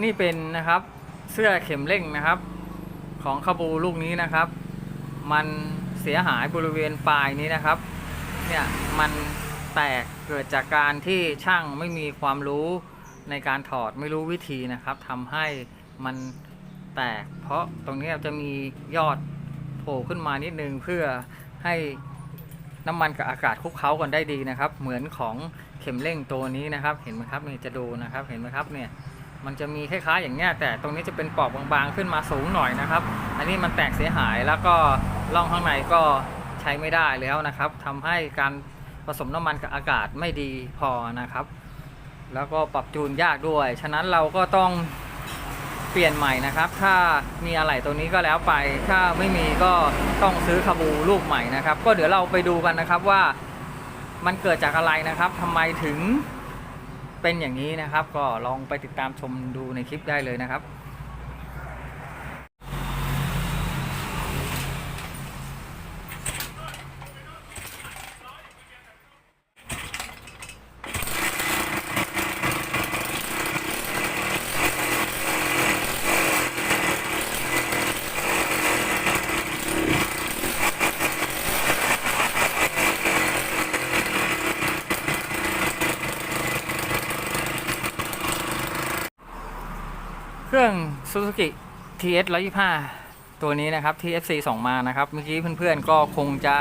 นี่เป็นนะครับเสื้อเข็มเร่งนะครับ ของคาบูลูกนี้นะครับ มันเสียหายบริเวณปลายนี้นะครับ เนี่ยมันแตกเกิดจากการที่ช่างไม่มีความรู้ในการถอดไม่รู้วิธีนะครับทำให้มันแตก เพราะตรงนี้จะมียอดโผล่ขึ้นมานิดนึงเพื่อให้น้ำมันกับอากาศคลุกเคล้ากันได้ดีนะครับ เหมือนของเข็มเร่งตัวนี้นะครับ เห็นไหมครับนี่จะดูนะครับ เห็นไหมครับเนี่ย มันจะมีคล้ายๆอย่างเงี้ยแต่ตรงนี้จะเป็นปอกบางๆขึ้นมาสูงหน่อยนะครับ อันนี้มันแตกเสียหายแล้วก็ร่องข้างในก็ใช้ไม่ได้แล้วนะครับทำให้การผสมน้ำมันกับอากาศไม่ดีพอนะครับ แล้วก็ปรับจูนยากด้วย ฉะนั้นเราก็ต้องเปลี่ยนใหม่นะครับ ถ้ามีอะไรตัวนี้ก็แล้วไป ถ้าไม่มีก็ต้องซื้อคาบูลูกใหม่นะครับ ก็เดี๋ยวเราไปดูกันนะครับว่ามันเกิดจากอะไรนะครับทำไมถึง เป็นอย่างนี้นะครับ ก็ลองไปติดตามชมดูในคลิปได้เลยนะครับ เครื่อง Suzuki TS 125 ตัวนี้นะครับที่ FC ส่งมานะครับ เมื่อกี้เพื่อนๆก็คงจะ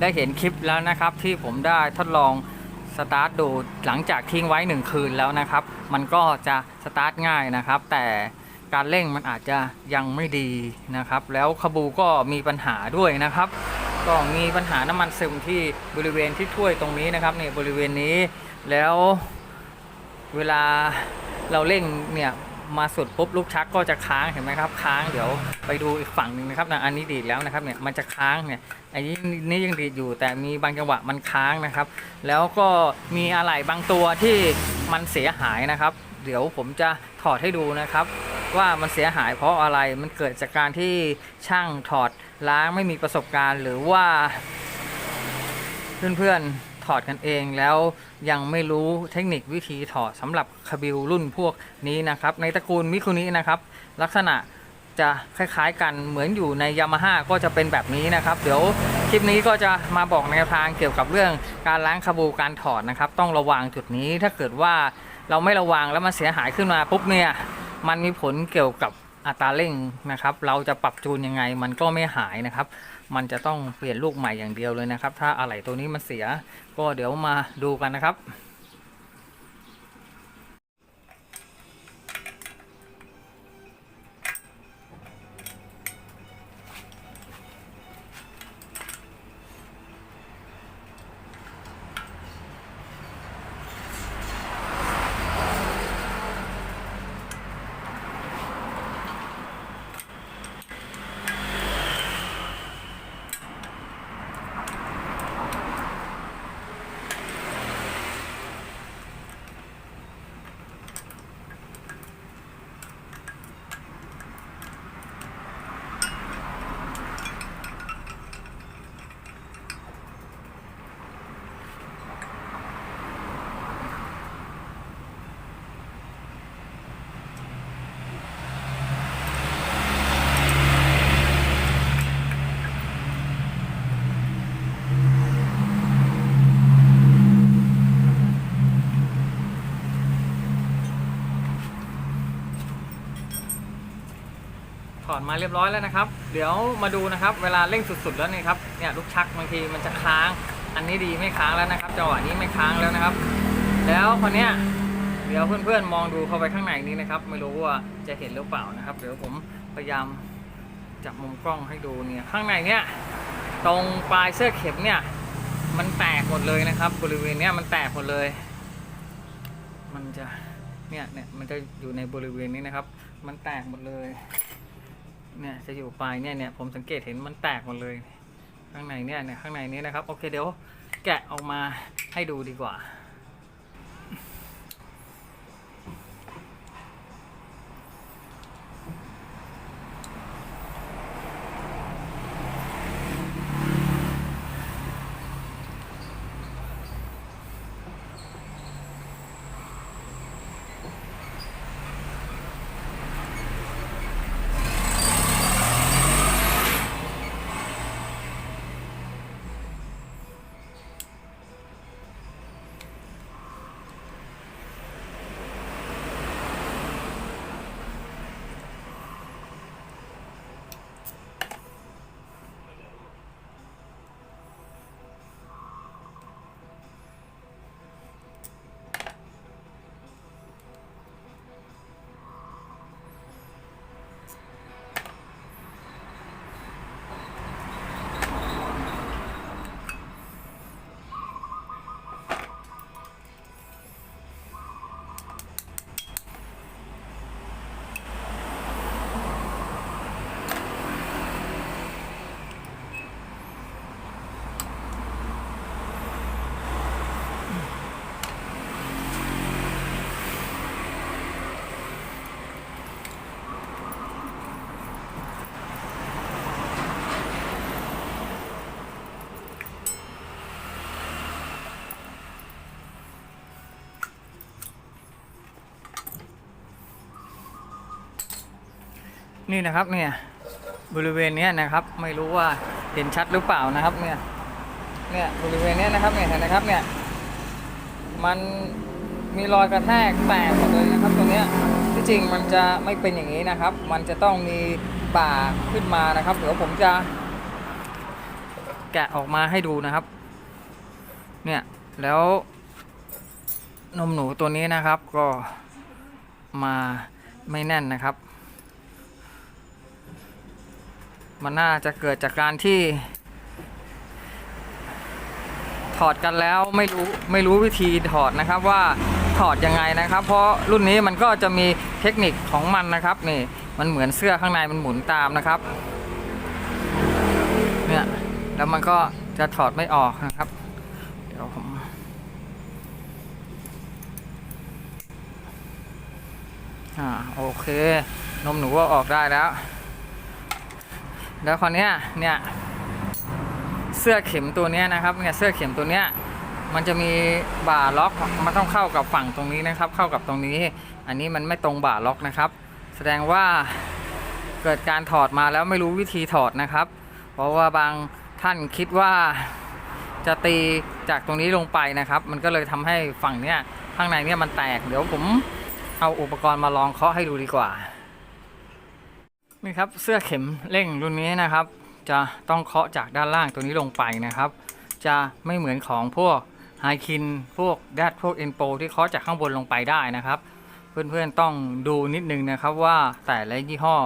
ได้เห็นคลิปแล้วนะครับ ที่ผมได้ทดลองสตาร์ทดูหลังจากทิ้งไว้ 1 คืนแล้วนะครับ มันก็จะสตาร์ทง่ายนะครับ แต่การเร่งมันอาจจะยังไม่ดีนะครับ แล้วคาบูก็มีปัญหาด้วยนะครับ ก็มีปัญหาน้ำมันซึมที่บริเวณที่ถ้วยตรงนี้นะครับเนี่ยบริเวณนี้แล้วเวลาเราเร่งเนี่ย มาสุดปุ๊บลูกชักก็จะค้างเห็นไหมครับ ค้างเดี๋ยวไปดูอีกฝั่งหนึ่งนะครับนะอันนี้ดีดแล้วนะครับเนี่ยมันจะค้างเนี่ยอันนี้นี่ยังดีดอยู่ แต่มีบางจังหวะมันค้างนะครับ แล้วก็มีอะไรบางตัวที่มันเสียหายนะครับ เดี๋ยวผมจะถอดให้ดูนะครับ ว่ามันเสียหายเพราะอะไรมันเกิดจากการที่ช่างถอดล้างไม่มีประสบการณ์ หรือว่าเพื่อนๆ ถอดกันเองแล้วยังไม่รู้เทคนิควิธีถอดสำหรับคาบิลรุ่นพวกนี้นะครับ ในตระกูลมิคุนินะครับ ลักษณะจะคล้ายๆกันเหมือนอยู่ในยามาฮ่าก็จะเป็นแบบนี้นะครับ เดี๋ยวคลิปนี้ก็จะมาบอกแนวทางเกี่ยวกับเรื่องการล้างคาบูการถอดนะครับ ต้องระวังจุดนี้ถ้าเกิดว่าเราไม่ระวังแล้วมันเสียหายขึ้นมาปุ๊บเนี่ยมันมีผลเกี่ยวกับอัตราเร่งนะครับ เราจะปรับจูนยังไงมันก็ไม่หายนะครับ มันจะต้องเปลี่ยนลูกใหม่อย่างเดียวเลยนะครับ ถ้าอะไหล่ตัวนี้มันเสีย ก็เดี๋ยวมาดูกันนะครับ ถอดมาเรียบร้อยแล้วนะครับ เดี๋ยวมาดูนะครับ เวลาเร่งสุดๆแล้วนี่ครับเนี่ยลูกชักบางทีมันจะค้าง อันนี้ดีไม่ค้างแล้วนะครับจังหวะนี้ไม่ค้างแล้วนะครับ แล้วคนเนี้ยเดี๋ยวเพื่อนๆมองดูเข้าไปข้างในนี้นะครับ ไม่รู้ว่าจะเห็นหรือเปล่านะครับเดี๋ยวผมพยายามจับมุมกล้องให้ดูเนี่ยข้างในเนี่ยตรงปลายเสื้อเข็มเนี่ยมันแตกหมดเลยนะครับ บริเวณเนี้ยมันแตกหมดเลย มันจะเนี่ยเนี่ยมันจะอยู่ในบริเวณนี้นะครับ มันแตกหมดเลย เนี่ยจะอยู่ปลายเนี่ยเนี่ยผมสังเกตเห็นมันแตกหมดเลย ข้างในเนี่ยเนี่ยข้างในนี้นะครับ โอเคเดี๋ยวแกะออกมาให้ดูดีกว่า นี่นะครับเนี่ยบริเวณนี้นะครับ ไม่รู้ว่าเห็นชัดหรือเปล่านะครับเนี่ยเนี่ยบริเวณนี้นะครับเนี่ยเห็นนะครับเนี่ยมันมีรอยกระแทกแตกหมดเลยนะครับตรงนี้ที่จริงมันจะไม่เป็นอย่างนี้นะครับ มันจะต้องมีบ่าขึ้นมานะครับเดี๋ยวผมจะ แกะออกมาให้ดูนะครับ เนี่ยแล้วนมหนูตัวนี้นะครับก็มาไม่แน่นนะครับ มันน่าจะเกิดจากการที่ ถอดกันแล้วไม่รู้ไม่รู้วิธีถอดนะครับว่าถอดยังไงนะครับ เพราะรุ่นนี้มันก็จะมีเทคนิคของมันนะครับนี่มันเหมือนเสื้อข้างในมันหมุนตามนะครับเนี่ยแล้วมันก็จะถอดไม่ออกนะครับเดี๋ยวผมอ่าโอเค นมหนูก็ออกได้แล้ว แล้วคราวนี้เนี่ยเสื้อเข็มตัวนี้นะครับเนี่ยเสื้อเข็มตัวเนี้ยมันจะมีบ่าล็อกมันต้องเข้ากับฝั่งตรงนี้นะครับ เข้ากับตรงนี้ อันนี้มันไม่ตรงบ่าล็อกนะครับ แสดงว่าเกิดการถอดมาแล้วไม่รู้วิธีถอดนะครับ เพราะว่าบางท่านคิดว่าจะตีจากตรงนี้ลงไปนะครับ มันก็เลยทำให้ฝั่งเนี้ยข้างในเนี้ยมันแตก เดี๋ยวผมเอาอุปกรณ์มาลองเคาะให้ดูดีกว่า นี่ครับเสื้อเข็มเร่งรุ่นนี้นะครับ จะต้องเคาะจากด้านล่างตัวนี้ลงไปนะครับ จะไม่เหมือนของพวกไฮคินพวกแดดพวกเอ็นโปที่เคาะจากข้างบนลงไปได้นะครับ เพื่อนๆต้องดูนิดนึงนะครับว่าแต่ละยี่ห้อ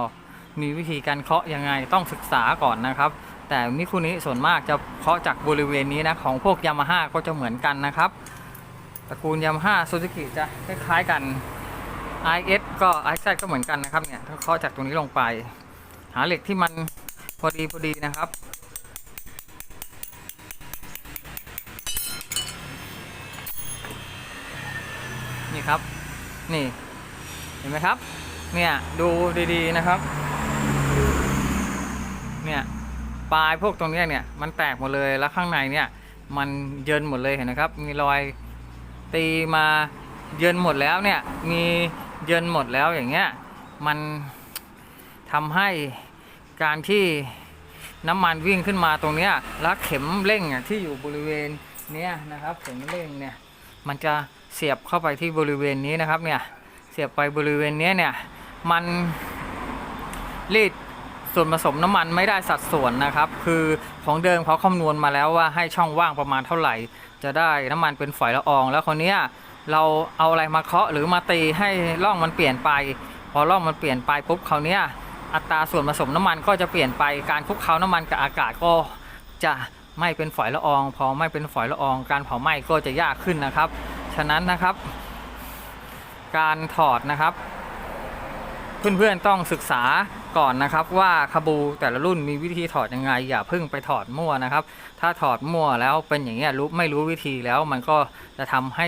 มีวิธีการเคาะยังไงต้องศึกษาก่อนนะครับ แต่มิคุนี้ส่วนมากจะเคาะจากบริเวณนี้นะของพวกยามาฮ่าก็จะเหมือนกันนะครับตระกูลยามาฮ่าซูซูกิจะคล้ายๆกัน IS ก็ IZ ก็เหมือนกันนะครับเนี่ยถ้าเคาะจากตรงนี้ลงไป หาเหล็กที่มันพอดีพอดีนะครับ นี่ครับนี่เห็นไหมครับ เนี่ยดูดีๆนะครับ เนี่ยปลายพวกตรงนี้เนี่ยมันแตกหมดเลยแล้วข้างในเนี่ยมันเยินหมดเลยเห็นนะครับ มีรอยตีมาเยินหมดแล้วเนี่ยมี เยินหมดแล้วอย่างเงี้ยมันทำให้การที่น้ำมันวิ่งขึ้นมาตรงเนี้ยแล้วเข็มเร่งอะที่อยู่บริเวณเนี้ยนะครับเข็มเร่งเนี่ยมันจะเสียบเข้าไปที่บริเวณนี้นะครับเนี่ยเสียบไปบริเวณเนี้ยเนี่ยมันรีดส่วนผสมน้ำมันไม่ได้สัดส่วนนะครับ คือของเดิมเขาคำนวณมาแล้วว่าให้ช่องว่างประมาณเท่าไหร่ จะได้น้ำมันเป็นฝอยละออง แล้วคนนี้ย เราเอาอะไรมาเคาะหรือมาตีให้ร่องมันเปลี่ยนไป พอร่องมันเปลี่ยนไปปุ๊บเขาวเนี้ยอัตราส่วนผสมน้ำมันก็จะเปลี่ยนไปการคลุกเคล้าน้ำมันกับอากาศก็จะไม่เป็นฝอยละออง พอไม่เป็นฝอยละออง การเผาไหม้ก็จะยากขึ้นนะครับ ฉะนั้นนะครับ การถอดนะครับเพื่อนๆต้องศึกษาก่อนนะครับว่าคาบูแต่ละรุ่นมีวิธีถอดยังไง อย่าเพิ่งไปถอดมั่วนะครับ ถ้าถอดมั่วแล้วเป็นอย่างเงี้ยรู้ไม่รู้วิธีแล้วมันก็จะทำให้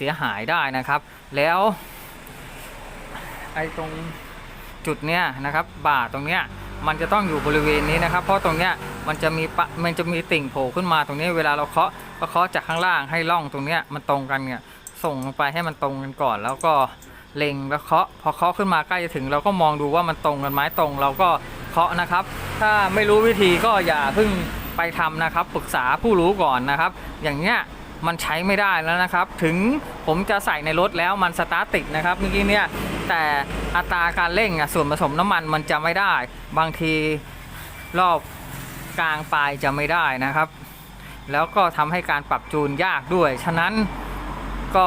สียหายได้นะครับ แล้วไอ้ตรงจุดเนี้ยนะครับ บ่าตรงเนี้ยมันจะต้องอยู่บริเวณนี้นะครับ เพราะตรงเนี้ยมันจะมีปะมันจะมีติ่งโผล่ขึ้นมาตรงนี้ เวลาเราเคาะก็เคาะจากข้างล่างให้ร่องตรงเนี้ยมันตรงกันเนี่ยส่งลงไปให้มันตรงกันก่อน แล้วก็เล็งแล้วเคาะพอเคาะขึ้นมาใกล้จะถึง เราก็มองดูว่ามันตรงกันไหมตรง เราก็เคาะนะครับ ถ้าไม่รู้วิธีก็อย่าเพิ่งไปทำนะครับ ปรึกษาผู้รู้ก่อนนะครับ อย่างเนี้ย มันใช้ไม่ได้แล้วนะครับ ถึงผมจะใส่ในรถแล้วมันสตาร์ติดนะครับเมื่อกี้เนี่ยแต่อัตราการเร่งอะส่วนผสมน้ำมันมันจะไม่ได้ บางทีรอบกลางปลายจะไม่ได้นะครับ แล้วก็ทำให้การปรับจูนยากด้วย ฉะนั้นก็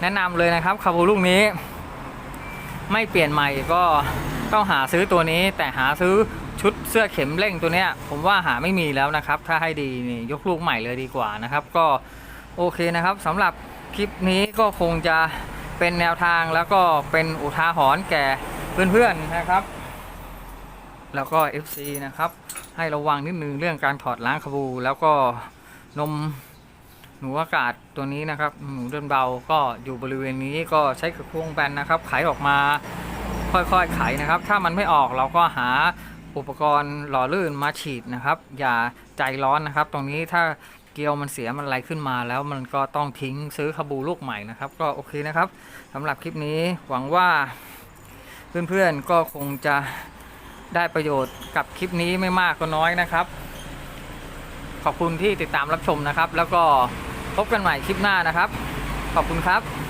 แนะนำเลยนะครับคาบูลูกนี้ ไม่เปลี่ยนใหม่ก็ต้องหาซื้อตัวนี้แต่หาซื้อ ชุดเสื้อเข็มเร่งตัวเนี้ย ผมว่าหาไม่มีแล้วนะครับ ถ้าให้ดีนี่ยกลูกใหม่เลยดีกว่านะครับ ก็โอเคนะครับสำหรับคลิปนี้ก็คงจะเป็นแนวทางแล้วก็เป็นอุทาหรณ์แก่เพื่อนๆนะครับ แล้วก็ FC นะครับ ให้ระวังนิดนึงเรื่องการถอดล้างคาบูแล้วก็นมหนูอากาศตัวนี้นะครับ หนูเดินเบาก็อยู่บริเวณนี้ก็ใช้กระพวงแบนนะครับไขออกมาค่อยๆไขนะครับ ถ้ามันไม่ออกเราก็หา อุปกรณ์หล่อลื่นมาฉีดนะครับ อย่าใจร้อนนะครับ ตรงนี้ถ้าเกลียวมันเสียมันอะไรขึ้นมา แล้วมันก็ต้องทิ้งซื้อคาบูลูกใหม่นะครับ ก็โอเคนะครับสำหรับคลิปนี้หวังว่าเพื่อนๆก็คงจะได้ประโยชน์กับคลิปนี้ไม่มากก็น้อยนะครับ ขอบคุณที่ติดตามรับชมนะครับ แล้วก็พบกันใหม่คลิปหน้านะครับ ขอบคุณครับ